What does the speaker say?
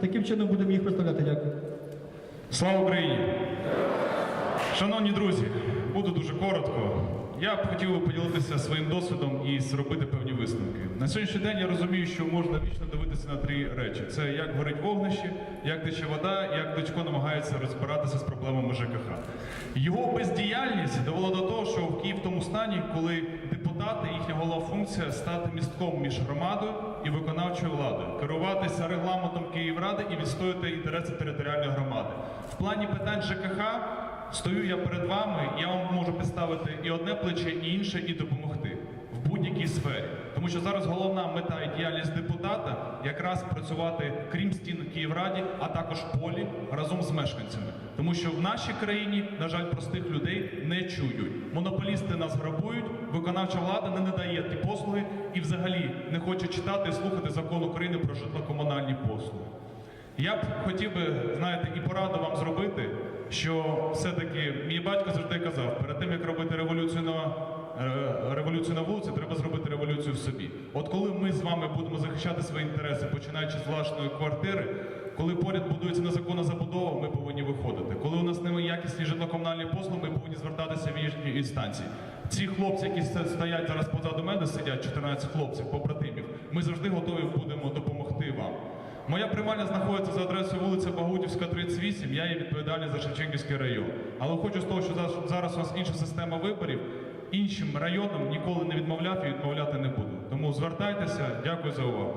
таким чином будемо їх представляти. Дякую. Слава Україні! Шановні друзі, буду дуже коротко. Я б хотів поділитися своїм досвідом і зробити певні висновки. На сьогоднішній день я розумію, що можна вічно дивитися на три речі: це як горить вогнище, як тече вода, як Дочко намагається розбиратися з проблемами ЖКХ. Його бездіяльність довела до того, що в Київ в тому стані, коли депутати, їхня головна функція стати містком між громадою і виконавчою владою, керуватися регламентом Київради і відстояти інтереси територіальної громади. В плані питань ЖКХ стою я перед вами, я вам можу підставити і одне плече, і інше, і допомогти в будь-якій сфері. Тому що зараз головна мета і діяльність депутата якраз працювати крім стін Київраді, а також полі разом з мешканцями. Тому що в нашій країні, на жаль, простих людей не чують. Монополісти нас грабують, виконавча влада не надає ті послуги і взагалі не хоче читати і слухати закон України про житлово-комунальні послуги. Я б хотів би, знаєте, і пораду вам зробити, що все-таки мій батько завжди казав, перед тим як робити революцію на е, революцію на вулиці, треба зробити революцію в собі. От коли ми з вами будемо захищати свої інтереси, починаючи з власної квартири, коли поряд будується незаконна забудова, ми повинні виходити. Коли у нас немає якісні житлово-комунальні послуги, ми повинні звертатися в інші інстанції. Ці хлопці, які стоять зараз позаду мене, сидять 14 хлопців, побратимів. Ми завжди готові будемо допомогти. Моя приймальня знаходиться за адресою вулиця Багутівська, 38. Я є відповідальний за Шевченківський район. Але хочу з того, що зараз у вас інша система виборів, іншим районам ніколи не відмовляти і відмовляти не буду. Тому звертайтеся. Дякую за увагу.